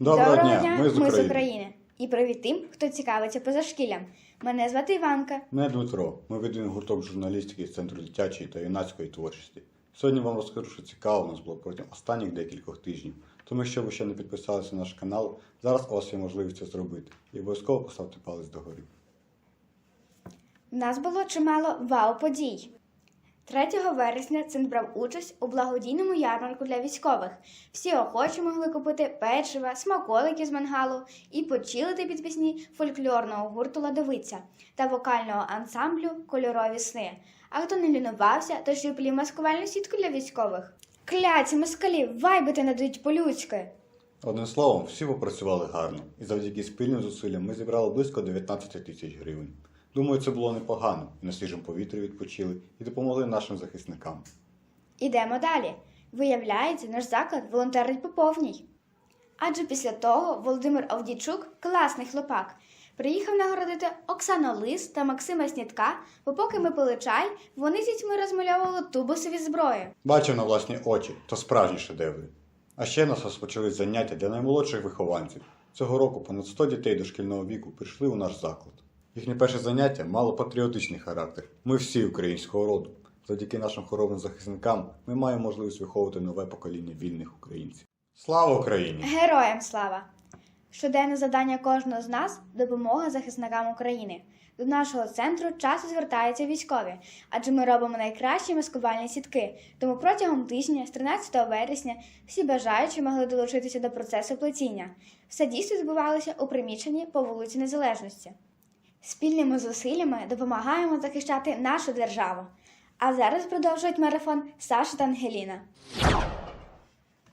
Доброго, дня, ми з ми з України. І привіт тим, хто цікавиться позашкіллям. Мене звати Іванка. Мене Дмитро. Ми ведемо гурток журналістики з центру дитячої та юнацької творчості. Сьогодні вам розкажу, що цікаво у нас було протягом останніх декількох тижнів. Тому, якщо ви ще не підписалися на наш канал, зараз у вас є можливість це зробити. І обов'язково поставте палець догори. У нас було чимало вау-подій. 3 вересня центр брав участь у благодійному ярмарку для військових. Всі охочі могли купити печива, смаколики з мангалу і почилити під пісні фольклорного гурту Ладовиця та вокального ансамблю Кольорові сни. А хто не лінувався, то ще й маскувальну сітку для військових. Кляці, москалі, вайбити надають по-людськи. Одним словом, всі попрацювали гарно, і завдяки спільним зусиллям ми зібрали близько 19 тисяч гривень. Думаю, це було непогано, і на свіжому повітрі відпочили і допомогли нашим захисникам. Ідемо далі. Виявляється, наш заклад волонтерить по повній. Адже після того Володимир Овдійчук, класний хлопак, приїхав нагородити Оксану Лис та Максима Снітка, бо поки ми пили чай, вони з дітьми розмальовували тубусові зброї. Бачив на власні очі, то справжні шедеври. А ще нас розпочали заняття для наймолодших вихованців. Цього року понад 100 дітей дошкільного віку прийшли у наш заклад. Їхнє перше заняття мало патріотичний характер. Ми всі українського роду. Завдяки нашим хоробним захисникам ми маємо можливість виховувати нове покоління вільних українців. Слава Україні! Героям слава! Щоденне завдання кожного з нас допомога захисникам України. До нашого центру часто звертаються військові, адже ми робимо найкращі маскувальні сітки. Тому протягом тижня, з 13 вересня, всі бажаючі могли долучитися до процесу плетіння. Все дійство відбувалося у приміщенні по вулиці Незалежності. Спільними зусиллями допомагаємо захищати нашу державу. А зараз продовжують марафон Саша та Ангеліна.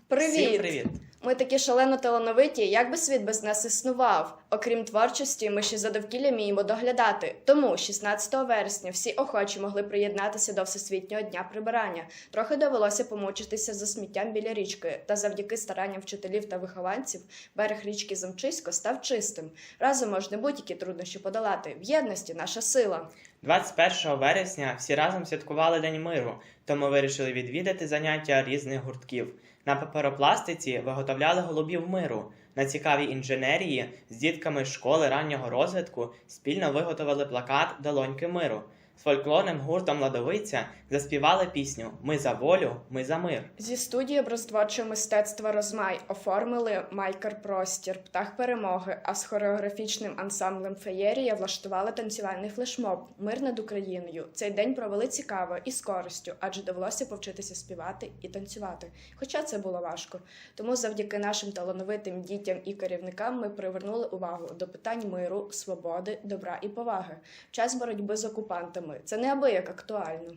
Привіт! Всім привіт! Ми такі шалено талановиті, як би світ без нас існував. Окрім творчості, ми ще за довкілля вміємо доглядати. Тому 16 вересня всі охочі могли приєднатися до Всесвітнього дня прибирання. Трохи довелося помучитися за сміттям біля річки, та завдяки старанням вчителів та вихованців берег річки Замчисько став чистим. Разом можна будь-які труднощі подолати. В єдності наша сила. 21 вересня всі разом святкували День миру, тому вирішили відвідати заняття різних гуртків. На паперопластиці виготовляли голубів миру. На цікавій інженерії з дітками школи раннього розвитку спільно виготовили плакат Долоньки миру. З фольклорним гуртом Ладовиця заспівали пісню Ми за волю, ми за мир. Зі студії образотворчого мистецтва Розмай оформили майкер простір птах перемоги, а з хореографічним ансамблем Феєрія влаштували танцювальний флешмоб Мир над Україною. Цей день провели цікаво і з користю, адже довелося повчитися співати і танцювати. Хоча це було важко. Тому завдяки нашим талановитим дітям і керівникам ми привернули увагу до питань миру, свободи, добра і поваги. Час боротьби з окупантами це неабияк актуально.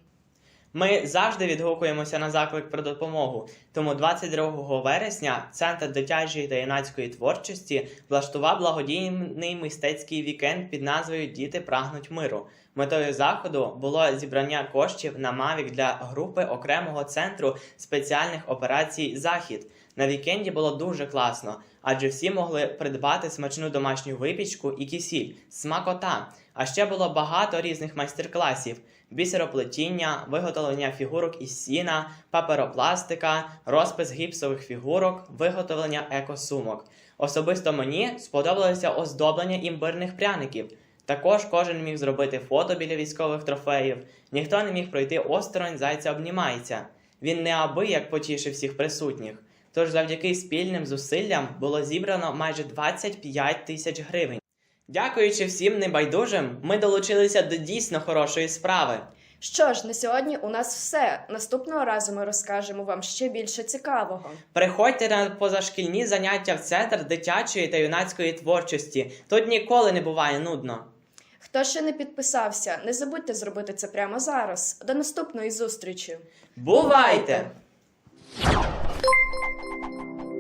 Ми завжди відгукуємося на заклик про допомогу. Тому 22 вересня Центр дитячої та юнацької творчості влаштував благодійний мистецький вікенд під назвою Діти прагнуть миру. Метою заходу було зібрання коштів на Мавік для групи окремого центру спеціальних операцій Захід. На вікенді було дуже класно, адже всі могли придбати смачну домашню випічку і кисіль, смакота. А ще було багато різних майстер-класів: бісероплетіння, виготовлення фігурок із сіна, паперопластика, розпис гіпсових фігурок, виготовлення екосумок. Особисто мені сподобалося оздоблення імбирних пряників. Також кожен міг зробити фото біля військових трофеїв. Ніхто не міг пройти осторонь зайця обнімається. Він неабияк потішив всіх присутніх. Тож завдяки спільним зусиллям було зібрано майже 25 тисяч гривень. Дякуючи всім небайдужим, ми долучилися до дійсно хорошої справи. Що ж, на сьогодні у нас все. Наступного разу ми розкажемо вам ще більше цікавого. Приходьте на позашкільні заняття в центр дитячої та юнацької творчості. Тут ніколи не буває нудно. Хто ще не підписався, не забудьте зробити це прямо зараз. До наступної зустрічі! Бувайте! you